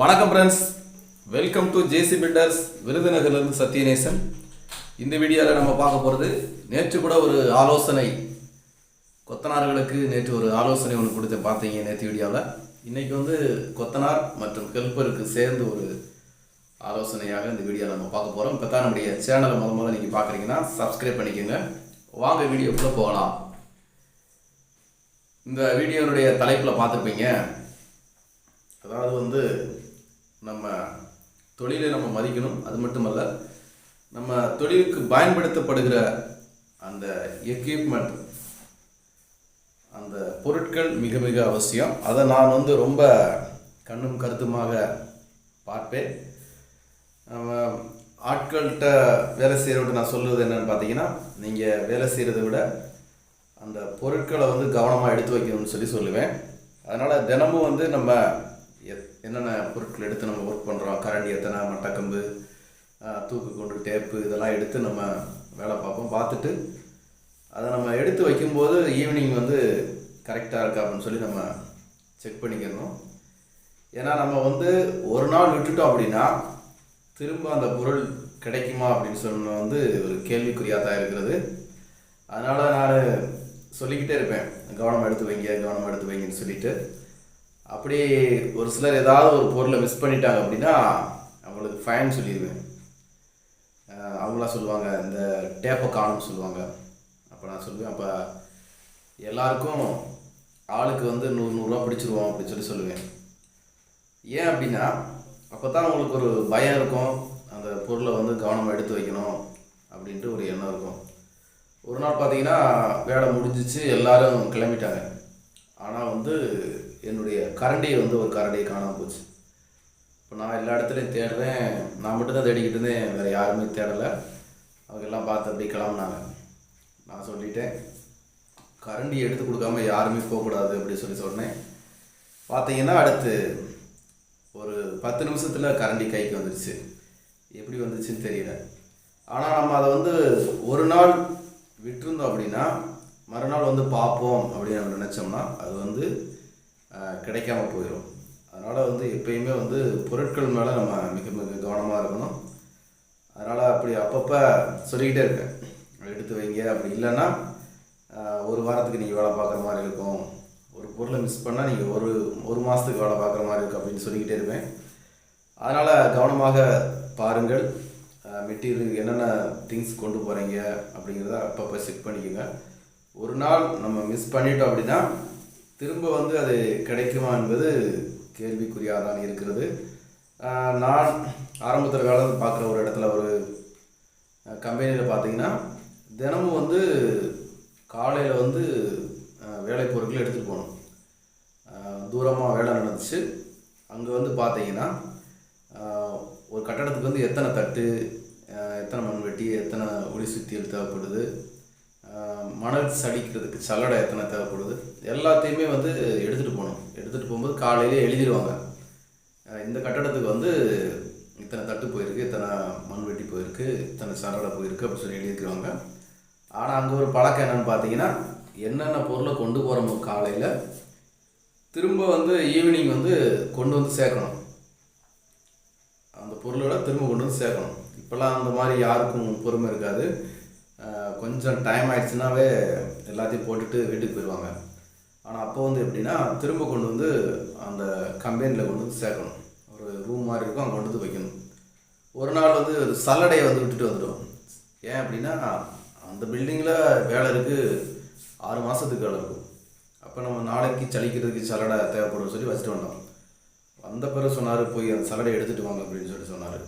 வணக்கம் friends welcome to JC builders விருதுநகர்லேருந்து Sathyanesan. இந்த வீடியோவில் நம்ம பார்க்க போகிறது நேற்று கூட ஒரு ஆலோசனை. கொத்தனார்களுக்கு நேற்று ஒரு ஆலோசனை ஒன்று கொடுத்து பார்த்தீங்க நேற்று வீடியோவில் இன்றைக்கி வந்து கொத்தனார் மற்றும் ஹெல்ப்பருக்கு சேர்ந்து ஒரு ஆலோசனையாக இந்த வீடியோவில் நம்ம பார்க்க போகிறோம் இப்போ தான் நம்முடைய சேனலை முதல் முதல்ல நீங்கள் பார்க்குறீங்கன்னா சப்ஸ்கிரைப் பண்ணிக்கோங்க. வாங்க வீடியோக்குள்ளே போகலாம். இந்த வீடியோனுடைய தலைப்பில் பார்த்துருப்பீங்க. அதாவது வந்து நம்ம தொழிலை நம்ம மதிக்கணும். அது மட்டுமல்ல நம்ம தொழிலுக்கு பயன்படுத்தப்படுகிற அந்த எக்யூப்மெண்ட் அந்த பொருட்கள் மிக மிக அவசியம். அதை நான் வந்து ரொம்ப கண்ணும் கருத்துமாக பார்ப்பேன். நம்ம ஆட்கள்கிட்ட வேலை செய்கிறவங்க நான் சொல்கிறது என்னன்னு பார்த்தீங்கன்னா நீங்கள் வேலை செய்கிறத விட அந்த பொருட்களை வந்து கவனமாக எடுத்து வைக்கணும்னு சொல்லி சொல்லுவேன். அதனால் தினமும் வந்து நம்ம என்னென்ன பொருட்கள் எடுத்து நம்ம ஒர்க் பண்ணுறோம் கரண்டி எத்தனை மட்டக்கம்பு தூக்கு கொண்டு டேப்பு இதெல்லாம் எடுத்து நம்ம வேலை பார்ப்போம். பார்த்துட்டு அதை நம்ம எடுத்து வைக்கும்போது ஈவினிங் வந்து கரெக்டாக இருக்கா அப்படின்னு சொல்லி நம்ம செக் பண்ணிக்கணும் ஏன்னா நம்ம வந்து ஒரு நாள் விட்டுட்டோம் அப்படின்னா திரும்ப அந்த பொருள் கிடைக்குமா அப்படின்னு சொன்ன வந்து ஒரு கேள்விக்குறியாக தான் இருக்கிறது. அதனால் நான் சொல்லிக்கிட்டே இருப்பேன். கவனம் எடுத்து வைங்க கவனம் எடுத்து வைங்கன்னு சொல்லிட்டு. அப்படி ஒரு சிலர் ஏதாவது ஒரு பொருளை மிஸ் பண்ணிட்டாங்க அப்படின்னா அவங்களுக்கு ஃபைன் சொல்லிடுவேன். அவங்களாம் சொல்லுவாங்க இந்த டேப்பை காணும்னு சொல்லுவாங்க. அப்போ நான் சொல்லுவேன் அப்போ எல்லாருக்கும் ஆளுக்கு வந்து நூறு நூறுரூவா பிடிச்சிருவோம் அப்படின்னு சொல்லி சொல்லுவேன். ஏன் அப்படின்னா அப்போ தான் அவங்களுக்கு ஒரு பயம் இருக்கும். அந்த பொருளை வந்து கவனமாக எடுத்து வைக்கணும் அப்படின்ட்டு ஒரு எண்ணம் இருக்கும். ஒரு நாள் பார்த்தீங்கன்னா வேலை முடிஞ்சிச்சு எல்லாரும் கிளம்பிட்டாங்க. ஆனால் வந்து என்னுடைய கரண்டியை வந்து ஒரு கரண்டியை காணாமல் போச்சு. இப்போ நான் எல்லா இடத்துலையும் தேடுறேன். நான் மட்டும் தான் தேடிக்கிட்டு இருந்தேன். வேறு யாருமே தேடலை. அவங்க எல்லாம் பார்த்து அப்படியே கிளம்புனாங்க. நான் சொல்லிட்டேன் கரண்டி எடுத்து கொடுக்காம யாருமே போகக்கூடாது அப்படின்னு சொல்லி சொன்னேன். பார்த்தீங்கன்னா அடுத்து ஒரு பத்து நிமிஷத்தில் கரண்டி கைக்கு வந்துடுச்சு எப்படி வந்துச்சுன்னு தெரியல. ஆனால் நம்ம அதை வந்து ஒரு நாள் விட்டுருந்தோம் அப்படின்னா மறுநாள் வந்து பார்ப்போம் அப்படின்னு நம்ம நினச்சோம்னா அது வந்து கிடைக்காம போயிடும் அதனால் வந்து எப்பயுமே வந்து பொருட்கள் மேலே நம்ம மிக மிக கவனமாக இருக்கணும். அதனால் அப்படி அப்பப்போ சொல்லிக்கிட்டே இருக்கேன். எடுத்து வைங்க அப்படி இல்லைன்னா ஒரு வாரத்துக்கு நீங்கள் வேலை பார்க்குற மாதிரி இருக்கும். ஒரு பொருளை மிஸ் பண்ணால் நீங்கள் ஒரு ஒரு மாதத்துக்கு வேலை பார்க்குற மாதிரி இருக்கும் அப்படின்னு சொல்லிக்கிட்டே இருப்பேன். அதனால் கவனமாக பாருங்கள். மெட்டீரியல் என்னென்ன திங்ஸ் கொண்டு போகிறீங்க அப்படிங்கிறத அப்பப்போ செக் பண்ணிக்கோங்க. ஒரு நாள் நம்ம மிஸ் பண்ணிட்டோம் அப்படின்னா திரும்ப வந்து அது கிடைக்குமா என்பது கேள்விக்குறியாக தான் இருக்கிறது நான் ஆரம்பத்தில் வேலை பார்க்குற ஒரு இடத்துல ஒரு கம்பெனியில் பார்த்தீங்கன்னா தினமும் வந்து காலையில் வந்து வேலை பொருட்களை எடுத்துகிட்டு போகணும். தூரமாக வேலை நடந்துச்சு. அங்கே வந்து பார்த்தீங்கன்னா ஒரு கட்டடத்துக்கு வந்து எத்தனை தட்டு எத்தனை மண்வெட்டி எத்தனை ஒளி சுத்தியல் தேவைப்படுது மணல் சடிக்கிறதுக்கு சல்லடை எத்தனை தேவைப்படுது எல்லாத்தையுமே வந்து எடுத்துகிட்டு போகணும். எடுத்துகிட்டு போகும்போது காலையிலே எழுதிடுவாங்க. இந்த கட்டடத்துக்கு வந்து இத்தனை தட்டு போயிருக்கு இத்தனை மண்வெட்டி போயிருக்கு இத்தனை சரடை போயிருக்கு அப்படின்னு சொல்லி எழுதிக்கிறாங்க ஆனால் அங்கே ஒரு பழக்கம் என்னென்னு பார்த்தீங்கன்னா என்னென்ன பொருளை கொண்டு போகிறோமோ காலையில் திரும்ப வந்து ஈவினிங் வந்து கொண்டு வந்து சேர்க்கணும். அந்த பொருளோட திரும்ப கொண்டு வந்து சேர்க்கணும். இப்போல்லாம் அந்த மாதிரி யாருக்கும் பொறுமை இருக்காது. கொஞ்சம் டைம் ஆயிடுச்சுனாவே எல்லாத்தையும் போட்டுட்டு வீட்டுக்கு போயிடுவாங்க. ஆனால் அப்போ வந்து எப்படின்னா திரும்ப கொண்டு வந்து அந்த கம்பெனியில் கொண்டு வந்து சேர்க்கணும். ஒரு ரூம் மாதிரி இருக்கும் அங்கே கொண்டு வந்து வைக்கணும். ஒரு நாள் வந்து ஒரு சல்லடையை வந்து விட்டுட்டு வந்துடும் ஏன் அப்படின்னா அந்த பில்டிங்கில் வேலை இருக்குது ஆறு மாதத்துக்கு வேலை இருக்கும். அப்போ நம்ம நாளைக்கு சலிக்கிறதுக்கு சல்லடை தேவைப்படும் சொல்லி வச்சுட்டு வந்தோம். வந்த பிறகு சொன்னார் போய் அந்த சலடை எடுத்துகிட்டு வாங்க அப்படின்னு சொல்லி சொன்னார்.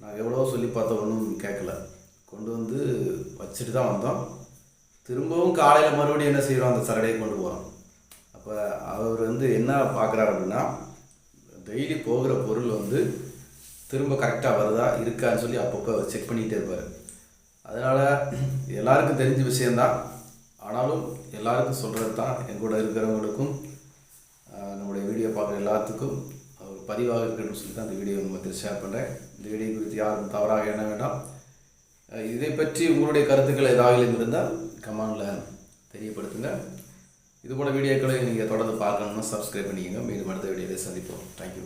நான் எவ்வளோ சொல்லி பார்த்தோம் ஒன்றும் கேட்கல. கொண்டு வந்து வச்சுட்டு தான் வந்தோம். திரும்பவும் காலையில் மறுபடியும் என்ன செய்கிறோம் அந்த சரடையை கொண்டு போகிறோம் அப்போ அவர் வந்து என்ன பார்க்குறாரு அப்படின்னா டெய்லி போகிற பொருள் வந்து திரும்ப கரெக்டாக வருதா இருக்கான்னு சொல்லி அப்பப்போ செக் பண்ணிகிட்டே இருப்பார். அதனால் எல்லாருக்கும் தெரிஞ்ச விஷயந்தான் ஆனாலும் எல்லாருக்கும் சொல்கிறது தான் எங்கூட இருக்கிறவங்களுக்கும் நம்முடைய வீடியோ பார்க்குற எல்லாத்துக்கும் ஒரு பதிவாக இருக்கணும்னு சொல்லி தான் இந்த வீடியோ மத்தியில் ஷேர் பண்ணுறேன் இந்த வீடியோ குறித்து யாரும் தவறாக எண்ண வேண்டாம். இதை பற்றி உங்களுடைய கருத்துக்கள் ஏதாவது இருந்தால் கமெண்டில் தெரியப்படுத்துங்க. இதுபோல் வீடியோக்களை நீங்கள் தொடர்ந்து பார்க்கணுன்னா சப்ஸ்கிரைப் பண்ணிக்கோங்க. மீண்டும் அடுத்த வீடியோவில் சந்திப்போம். தேங்க்யூ